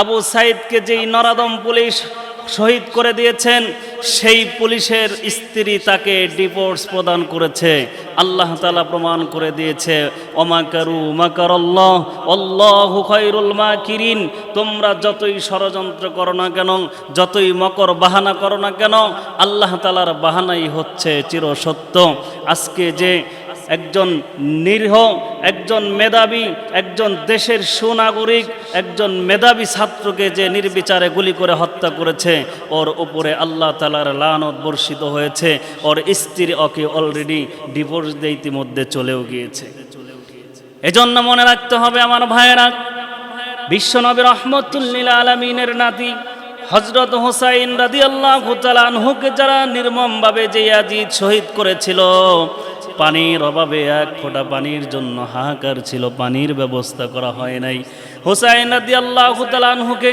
আবু সাইদকে যেই নরাদম পুলিশ শহীদ করে দিয়েছেন, সেই পুলিশের স্ত্রী তাকে ডিভোর্স প্রদান করেছে। আল্লাহ তালা প্রমাণ করে দিয়েছে অমাকারু মাকার আল্লাহ অল্লাহ খৈরুল মা কিরিন তোমরা যতই ষড়যন্ত্র করো না কেন, যতই মকর বাহানা করো না কেন, আল্লাহ তালার বাহানাই হচ্ছে চিরসত্য। আজকে যে একজন নিরীহ, একজন মেধাবী, একজন দেশের সুনাগরিক, একজন মেধাবী ছাত্রকে যে নির্বিচারে গুলি করে হত্যা করেছে, ওর উপরে আল্লাহ তালার লানত বর্ষিত হয়েছে। ওর স্ত্রী ওকে অলরেডি ডিভোর্স দিয়ে ইতিমধ্যে চলেও গিয়েছে। এজন্য মনে রাখতে হবে আমার ভাইয়েরা বিশ্বনবী রহমতুল্লিল আলমিনের নাতি হজরত হোসাইন রাদি আল্লাহ আনহুকে যারা নির্মমভাবে যে আজিদ শহীদ করেছিল পানির অভাবে এক ফোঁটা পানির জন্য হাহাকার ছিল, পানির ব্যবস্থা করা হয় নাই। হোসাইন রাদি আল্লাহ আনহুকে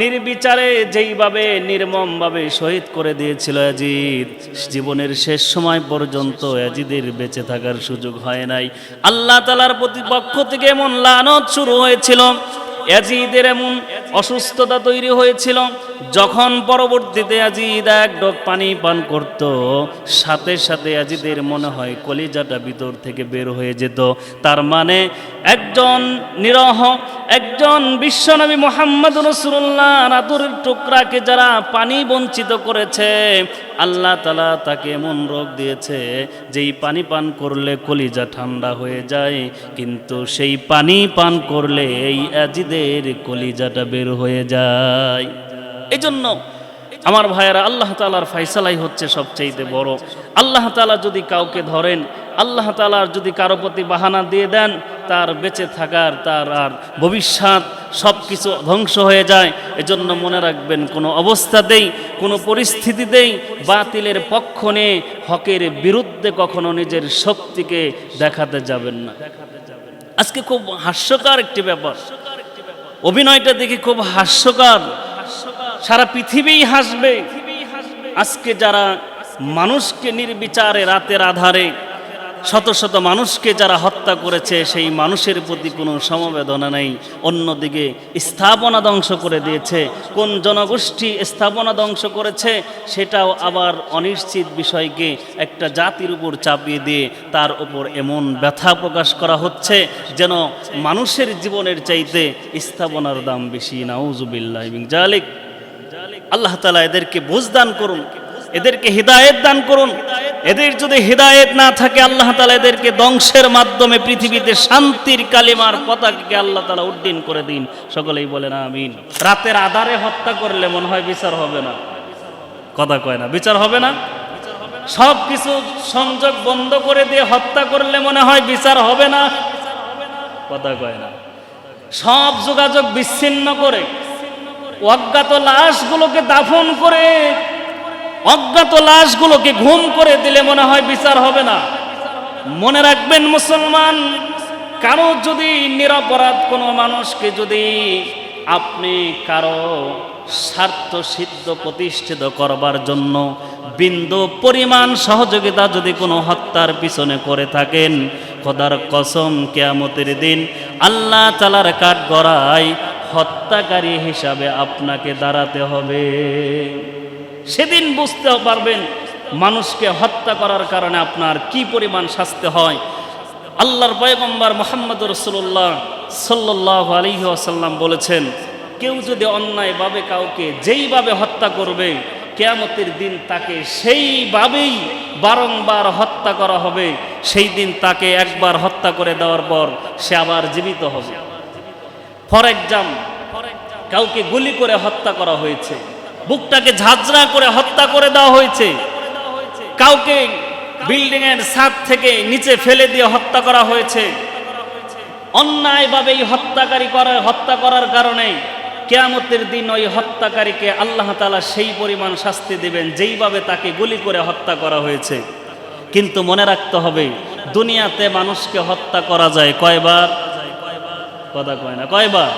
নির্বিচারে যেইভাবে, নির্মমভাবে শহীদ করে দিয়েছিল অজিদ জীবনের শেষ সময় পর্যন্ত অজিদের বেঁচে থাকার সুযোগ হয় নাই। আল্লাহ তালার প্রতিপক্ষ থেকে এমন লানত শুরু হয়েছিল অ্যাজিদের এমন অসুস্থতা তৈরি হয়েছিল যখন পরবর্তীতে অ্যাজিদ এক ডক পানি পান করত, সাথে সাথে আজিদের মনে হয় কলিজাটা ভিতর থেকে বের হয়ে যেত। তার মানে একজন নিরহ, একজন বিশ্বনবী মোহাম্মদ রসুল্লাহ আদরের টুকরাকে যারা পানি বঞ্চিত করেছে, আল্লাহ তালা তাকে এমন রোগ দিয়েছে, যেই পানি পান করলে কলিজা ঠান্ডা হয়ে যায়, কিন্তু সেই পানি পান করলে এই অ্যাজিদের কলিজাটা বের হয়ে যায়। এই জন্য আমার ভাইয়েরা, আল্লাহ তালার ফাইসালাই হচ্ছে সবচাইতে বড়। আল্লাহ তালা যদি কাউকে ধরেন, আল্লাহ তালার যদি কারও প্রতি বাহানা দিয়ে দেন, তার বেঁচে থাকার, তার আর ভবিষ্যৎ সব কিছু ধ্বংস হয়ে যায়। এজন্য মনে রাখবেন, কোনো অবস্থাতেই, কোনো পরিস্থিতিতেই বাতিলের পক্ষ নিয়ে হকের বিরুদ্ধে কখনো নিজের শক্তিকে দেখাতে যাবেন না। আজকে খুব হাস্যকর একটি ব্যাপার। অভিনয়টা দেখি খুব হাস্যকর। সারা পৃথিবী হাসবে। আজকে যারা মানুষকে নির্বিচারে রাতের আধারে শত শত মানুষকে যারা হত্যা করেছে, সেই মানুষের প্রতি কোনো সমবেদনা নেই। অন্যদিকে স্থাপনা ধ্বংস করে দিয়েছে। কোন জনগোষ্ঠী স্থাপনা ধ্বংস করেছে, সেটাও আবার অনিশ্চিত বিষয়কে একটা জাতির উপর চাপিয়ে দিয়ে তার উপর এমন ব্যথা প্রকাশ করা হচ্ছে যেন মানুষের জীবনের চাইতে স্থাপনার দাম বেশি। নাউজুবিল্লাহ জালিক। আল্লাহ তালা এদেরকে বুঝ দান করুন, এদেরকে হৃদায়ত দান করুন। এদের যদি হৃদায়ত না থাকে, আল্লাহ তালা এদেরকে ধ্বংসের মাধ্যমে পৃথিবীতে শান্তির কালিমার পতাকাকে আল্লাহ তালা উড্ডীন করে দিন। সকলেই বলেন, আমিন। রাতের আধারে হত্যা করলে মনে হয় বিচার হবে না। কথা কয় না, বিচার হবে না? সব কিছু সংযোগ বন্ধ করে দিয়ে হত্যা করলে মনে হয় বিচার হবে না? কথা কয় না। সব যোগাযোগ বিচ্ছিন্ন করে অজ্ঞাত লাশগুলোকে দাফন করে, অজ্ঞাত লাশগুলোকে ঘুম করে দিলে মনে হয় বিচার হবে না। মনে রাখবেন মুসলমান, কারও যদি নিরপরাধ কোনো মানুষকে যদি আপনি কারও স্বার্থ সিদ্ধ প্রতিষ্ঠিত করবার জন্য বিন্দু পরিমাণ সহযোগিতা যদি কোনো হত্যার পিছনে করে থাকেন, খোদার কসম, কেয়ামতের দিন আল্লাহ তালার কাঠ গড়ায় হত্যাকারী হিসাবে আপনাকে দাঁড়াতে হবে। সেদিন বুঝতে পারবেন মানুষকে হত্যা করার কারণে আপনার কি পরিমাণ শাস্তি হয়। আল্লাহর পয়গম্বর মোহাম্মদ রসুল্লাহ সাল্লাহ আলহি আসাল্লাম বলেছেন, কেউ যদি অন্যায়ভাবে কাউকে যেইভাবে হত্যা করবে, কেয়ামতের দিন তাকে সেইভাবেই বারংবার হত্যা করা হবে। সেই দিন তাকে একবার হত্যা করে দেওয়ার পর সে আবার জীবিত হবে। ফর এক্সাম, কাউকে গুলি করে হত্যা করা হয়েছে, বুকটাকে ঝাঁঝরা করে হত্যা করে দেওয়া হয়েছে, কাউকে বিল্ডিং এর ছাদ থেকে নিচে ফেলে দিয়ে হত্যা করা হয়েছে। অন্যায়ভাবে এই হত্যাকারী করা, হত্যা করার কারণে কেয়ামতের দিন ওই হত্যাকারীকে আল্লাহ তালা সেই পরিমাণ শাস্তি দেবেন, যেইভাবে তাকে গুলি করে হত্যা করা হয়েছে। কিন্তু মনে রাখতে হবে, দুনিয়াতে মানুষকে হত্যা করা যায় কয়বার? কথা কয় না, কয়বার?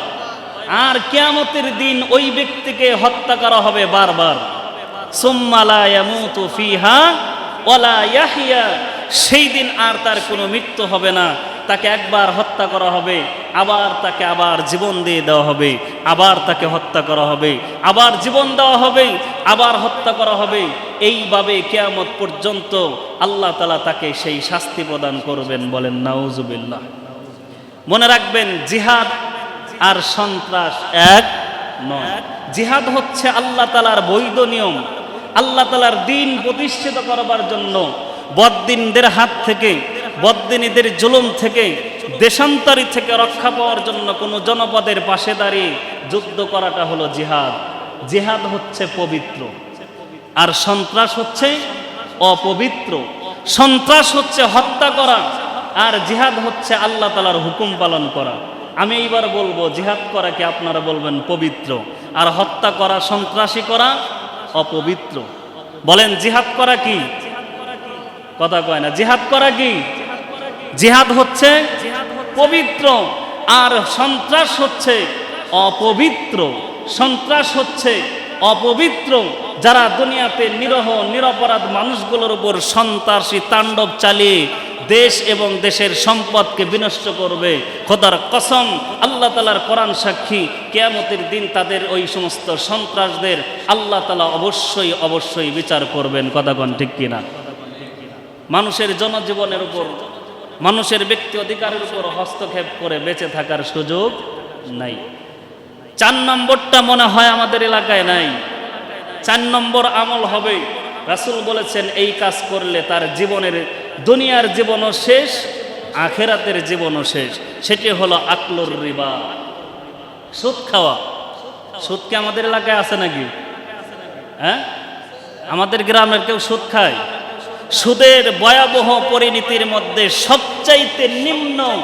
আর কেয়ামতের দিন ওই ব্যক্তিকে হত্যা করা হবে বারবার। সেই দিন আর তার কোনো মৃত্যু হবে না। তাকে একবার হত্যা করা হবে, আবার তাকে আবার জীবন দিয়ে দেওয়া হবে, আবার তাকে হত্যা করা হবে, আবার জীবন দেওয়া হবে, আবার হত্যা করা হবে। এইভাবে কেয়ামত পর্যন্ত আল্লাহ তালা তাকে সেই শাস্তি প্রদান করবেন বলেন, নাউজুবিল্লাহ। মনে রাখবেন, জিহাদ আর সন্ত্রাস এক নয়। জিহাদ হচ্ছে আল্লাহ তালার বৈধ নিয়ম। আল্লাহ তালার দিন প্রতিষ্ঠিত করবার জন্য বদ্দিনদের হাত থেকে, বদ্দিনীদের জুলুম থেকে, দেশান্তরী থেকে রক্ষা পাওয়ার জন্য কোনো জনপদের পাশে দাঁড়িয়ে যুদ্ধ করাটা হলো জিহাদ। জিহাদ হচ্ছে পবিত্র। আর সন্ত্রাস হচ্ছে অপবিত্র। সন্ত্রাস হচ্ছে হত্যা করা। আর জিহাদ হচ্ছে আল্লাহ তালার হুকুম পালন করা। আমি এইবার বলব, জিহাদ করা কি আপনারা বলবেন পবিত্র? আর হত্যা করা, সন্ত্রাসী করা অপবিত্র। বলেন, জিহাদ করা কি? কথা কয় না, জিহাদ করা কি? জিহাদ হচ্ছে পবিত্র, আর সন্ত্রাস হচ্ছে অপবিত্র। সন্ত্রাস হচ্ছে অপবিত্র। যারা দুনিয়াতে নিরহ, নিরপরাধ মানুষগুলোর উপর সন্ত্রাসী তাণ্ডব চালিয়ে দেশ এবং দেশের সম্পদকে বিনষ্ট করবে। খোদার কসম, আল্লাহ তালার কোরআন সাক্ষী, কেয়ামতের দিন তাদের ওই সমস্ত সন্ত্রাসদের আল্লাহ তালা অবশ্যই অবশ্যই বিচার করবেন। কথাগণ ঠিক কিনা? মানুষের জনজীবনের উপর, মানুষের ব্যক্তি অধিকারের উপর হস্তক্ষেপ করে বেঁচে থাকার সুযোগ নাই। চার নম্বরটা মনে হয় আমাদের এলাকায় নাই। চার নম্বর আমল হবে। রাসুল বলেছেন, এই কাজ করলে তার জীবনের দুনিয়ার জীবনও শেষ, আখেরাতের জীবনও শেষ। সেটি হলো আকলুর রিবা। সুদ খাওয়া। সুদ কি আমাদের এলাকায় আছে নাকি? হ্যাঁ? আমাদের গ্রামের কেউ সুদ খায়? সুদের ভয়াবহ পরিণতির মধ্যে সবচাইতে নিম্ন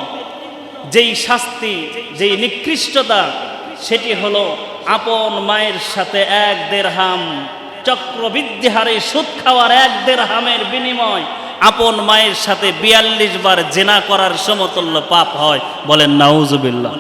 যেই শাস্তি, যেই নিকৃষ্টতা, সেটি হলো আপন মায়ের সাথে এক দেড় হাম চক্রবৃদ্ধি হারে সুদ খাওয়ার এক দেড় হামের বিনিময় আপন মায়ের সাথে বিয়াল্লিশ বার জেনা করার সমতুল্য পাপ হয়। বলেন নাউজুবিল্লাহ।